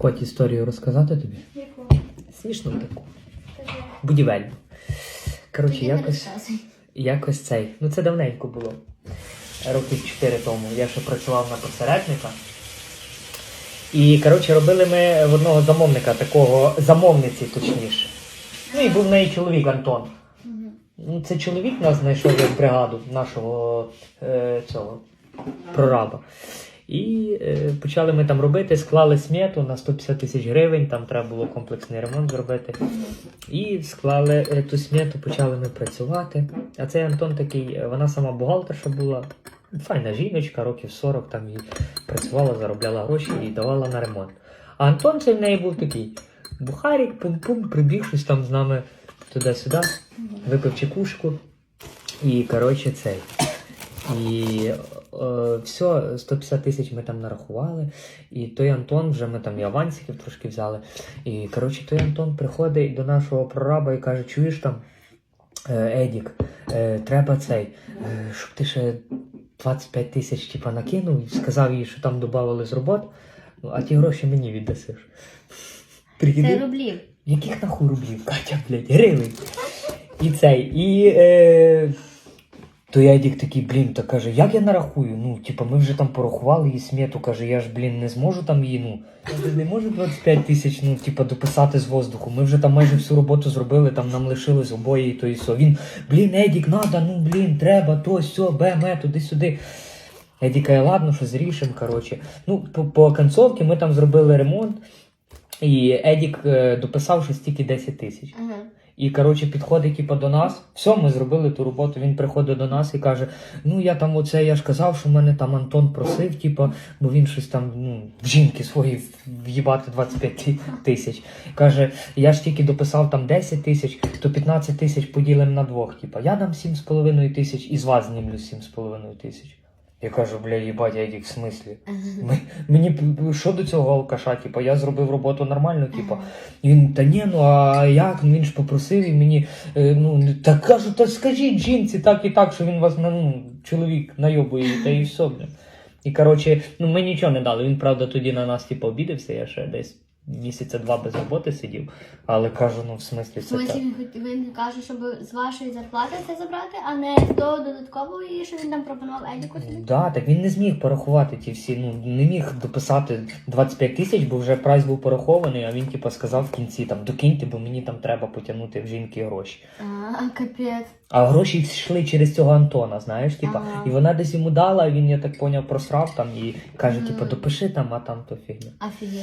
Коті історію розказати тобі? Яку? Смішну таку. Будівельну. Коротше, якось, якось цей. Ну це давненько було. Років 4 тому. Я ще працював на посередника. І, коротше, робили ми в одного замовника, такого замовниці, точніше. Ну і був в неї чоловік Антон. Ну, це чоловік нас знайшов як бригаду нашого е, цього прораба. І е, почали ми там робити, склали смету на 150 тисяч гривень, там треба було комплексний ремонт зробити. І склали е, ту смету, почали ми працювати. А цей Антон такий, е, вона сама бухгалтерша була. Файна жіночка, років 40 там і працювала, заробляла гроші і давала на ремонт. А Антон це в неї був такий бухарік, пум-пум, прибіг щось там з нами туди-сюди, випив чекушку. І коротше цей. І все, 150 тисяч ми там нарахували. І той Антон, вже ми там і авансиків трошки взяли. І коротше, той Антон приходить до нашого прораба і каже: чуєш там, е, Едік, е, треба цей, е, щоб ти ще 25 тисяч типа, накинув, і сказав їй, що там додавали з робот, ну, а ті гроші мені віддасиш. Це рублів. Яких нахуй рублів, Катя, блядь, гривень. І цей, і е, то я Едік такий, блін, то каже, як я нарахую? Ну, типа, ми вже там порахували її смету, каже, я ж, блін, не зможу там її, ну, я не можу 25 тисяч, ну, типа, дописати з воздуху. Ми вже там майже всю роботу зробили, там нам лишилось обоє і то і все. Він, блін, Едік, надо, ну, блін, треба, то, сьо, бе, ме, туди-сюди. Едік каже, ладно, що зрішимо, коротше. Ну, по, по концовці ми там зробили ремонт, і Едік е, дописав щось тільки 10 тисяч. Ага. І коротше підходить типу, до нас. Все, ми зробили ту роботу. Він приходить до нас і каже: Ну я там оце, я ж казав, що мене там Антон просив, типу, бо він щось там ну, в жінки свої в'їбати 25 ті- тисяч. Каже, я ж тільки дописав там 10 тисяч, то 15 тисяч поділимо на двох. Типу, я дам 7,5 тисяч і з вас знімлю 7,5 тисяч. Я кажу, бля, їбать, я в смислі. Ми, мені що до цього алкаша? Типу, я зробив роботу нормально, типу. І Він, та ні, ну а як? Ну, Він ж попросив і мені, е, ну, та кажу, та скажіть жінці так і так, що він вас ну, чоловік найобує, та і все. І коротше, ну ми нічого не дали. Він, правда, тоді на нас типу, обідався, я ще десь місяця два без роботи сидів. Але кажу, ну в смислі В це так. він, він каже, щоб з вашої зарплати це забрати, а не до додаткової, що він там пропонував Едіку тобі? Да, так він не зміг порахувати ті всі, ну не міг дописати 25 тисяч, бо вже прайс був порахований, а він типу сказав в кінці там докиньте, бо мені там треба потягнути в жінки гроші. А, капець. А гроші йшли через цього Антона, знаєш, типа, Ага. і вона десь йому дала, а він, я так поняв, просрав там і каже, типу, допиши там, а там то фігня. Офігеть.